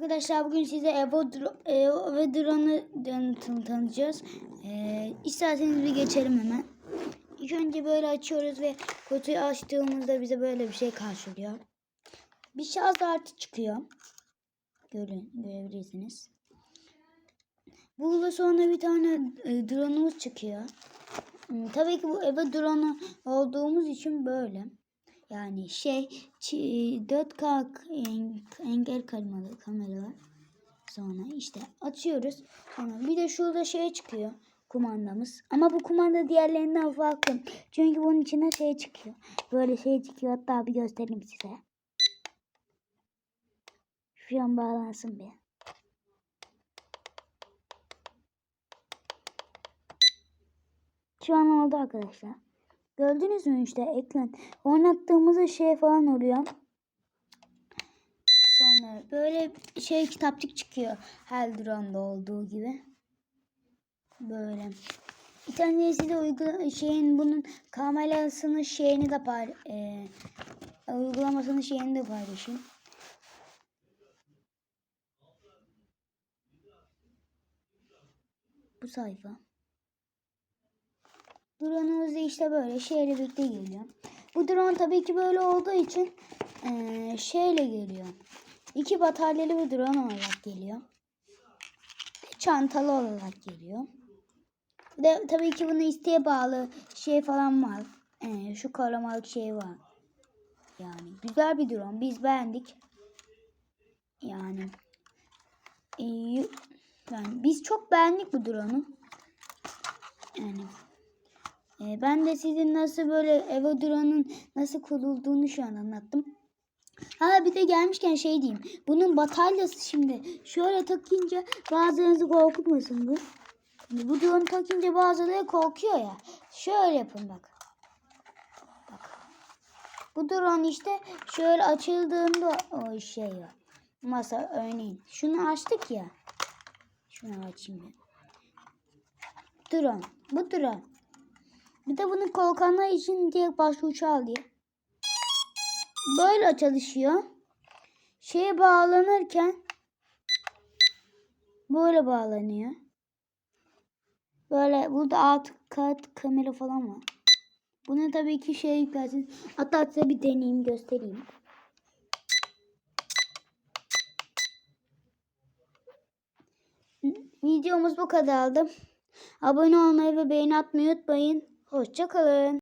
Arkadaşlar bugün size Evo, Dro- Evo ve Drone'u tan- tanıtacağız. Ee, isterseniz bir geçelim hemen. İlk önce böyle açıyoruz ve kutuyu açtığımızda bize böyle bir şey karşılıyor. Bir şarj artı çıkıyor. Görün, görebilirsiniz. Burada sonra bir tane e, drone'umuz çıkıyor. Hmm, tabii ki bu Evo drone'u olduğumuz için böyle. Yani şey çi- 4K en- engel kalmalı kameralar. Sonra işte açıyoruz. Sonra bir de şurada şey çıkıyor kumandamız. Ama bu kumanda diğerlerinden farklı. Çünkü bunun içine şey çıkıyor. Böyle şey çıkıyor. Hatta bir göstereyim size. Şu an bağlansın bir. Şu an oldu arkadaşlar. Gördünüz mü işte ekran. Oynattığımızda şey falan oluyor. Sonra böyle şey kitapçık çıkıyor. Her drone'da olduğu gibi. Böyle. Bir tane size uygula şeyin bunun kamerasının şeyini de pay e, uygulamasının şeyini de paylaşayım. Bu sayfa. Drone'umuz da işte böyle şeyle birlikte geliyor. Bu drone tabii ki böyle olduğu için eee, şeyle geliyor. İki bataryalı bir drone olarak geliyor. Çantalı olarak geliyor. Bir de tabii ki buna isteğe bağlı şey falan var. Eee, şu karamalık şey var. Yani güzel bir drone. Biz beğendik. Yani, yani biz çok beğendik bu drone'u. Yani ee, ben de sizin nasıl böyle Evo Drone'un nasıl kurulduğunu şu an anlattım. Ha bir de gelmişken şey diyeyim. Bunun bataryası şimdi şöyle takınca bazılarınızı korkutmasın bu. Şimdi bu drone takınca bazıları korkuyor ya. Şöyle yapın bak. Bak. Bu drone işte şöyle açıldığında o şey var. Masa örneğin. Şunu açtık ya. Şunu açayım ben. Drone. Bu drone. Bir de bunu korkanlar için diye başka uçağı diye. Böyle çalışıyor. Şeye bağlanırken böyle bağlanıyor. Böyle burada alt kat kamera falan var. Bunu tabii ki şey yüklersin. Hatta size bir deneyim göstereyim. Videomuz bu kadardı. Abone olmayı ve beğeni atmayı unutmayın. Hoşçakalın.